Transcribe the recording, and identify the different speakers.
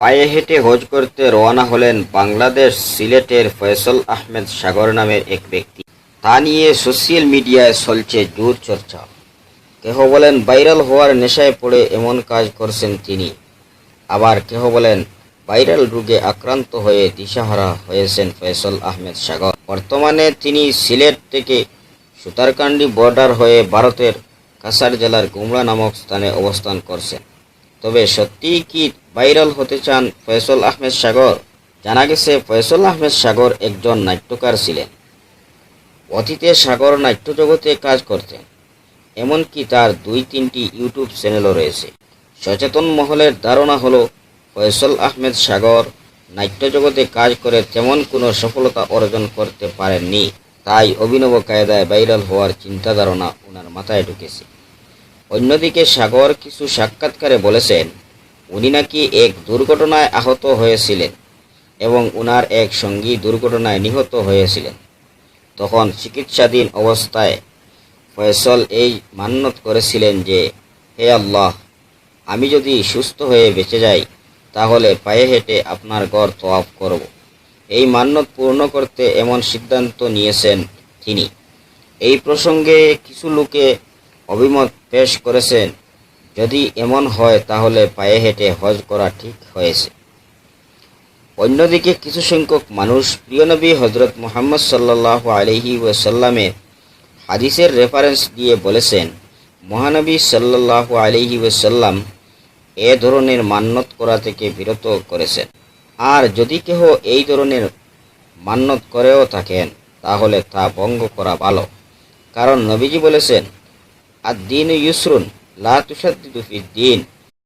Speaker 1: পায়ে হেঁটে হজ করতে রওনা হলেন বাংলাদেশ সিলেটের ফয়সল আহমেদ সাগর নামের এক ব্যক্তি। তা নিয়ে সোশ্যাল মিডিয়ায় চলছে জোর চর্চা। কেহ বলেন ভাইরাল হওয়ার নেশায় পড়ে এমন কাজ করছেন তিনি। আবার কেহ বলেন ভাইরাল রোগে আক্রান্ত হয়ে দিশাহারা হয়েছেন ফয়সল আহমেদ সাগর। বর্তমানে তিনি সিলেট থেকে সুতারকান্ডি বর্ডার হয়ে ভারতের কাসার জেলার গুমরা নামক স্থানে অবস্থান করছেন। তবে সত্যিই কি ভাইরাল হতে চান ফয়সল আহমেদ সাগর? জানা গেছে ফয়সল আহমেদ সাগর একজন নাট্যকার ছিলেন। অতীতে সাগর নাট্য জগতে কাজ করতেন। এমনকি তার দুই তিনটি ইউটিউব চ্যানেলও রয়েছে। সচেতন মহলের ধারণা হলো, ফয়সল আহমেদ সাগর নাট্য জগতে কাজ করে তেমন কোনো সফলতা অর্জন করতে পারেননি। তাই অভিনব কায়দায় ভাইরাল হওয়ার চিন্তা ধারণা ওনার মাথায় ঢুকেছে। অন্যদিকে সাগর কিছু সাক্ষাৎকারে বলেছেন, উনি নাকি এক দুর্ঘটনায় আহত হয়েছিলেন এবং উনার এক সঙ্গী দুর্ঘটনায় নিহত হয়েছিলেন। তখন চিকিৎসাধীন অবস্থায় ফয়সল এই মান্যত করেছিলেন যে, হে আল্লাহ, আমি যদি সুস্থ হয়ে বেঁচে যাই, তাহলে পায়ে হেঁটে আপনার গড় তোয়াফ করব। এই মান্যত পূর্ণ করতে এমন সিদ্ধান্ত নিয়েছেন তিনি। এই প্রসঙ্গে কিছু লোকে অভিমত পেশ করেছেন, যদি এমন হয় তাহলে পায়ে হেঁটে হজ করা ঠিক হয়েছে। অন্যদিকে কিছু সংখ্যক মানুষ প্রিয়নবী হজরত মোহাম্মদ সাল্লাহ আলহি ওয়াসাল্লামের হাদিসের রেফারেন্স দিয়ে বলেছেন, মহানবী সাল্লাহ আলহি ওয়াসাল্লাম এ ধরনের মান্যত করা থেকে বিরত করেছেন। আর যদি কেহ এই ধরনের মান্যত করেও থাকেন, তাহলে তা ভঙ্গ করা ভালো। কারণ নবীজি বলেছেন আর দিন ইউসরুন লা তুষাদ্দিদু ফিদ দিন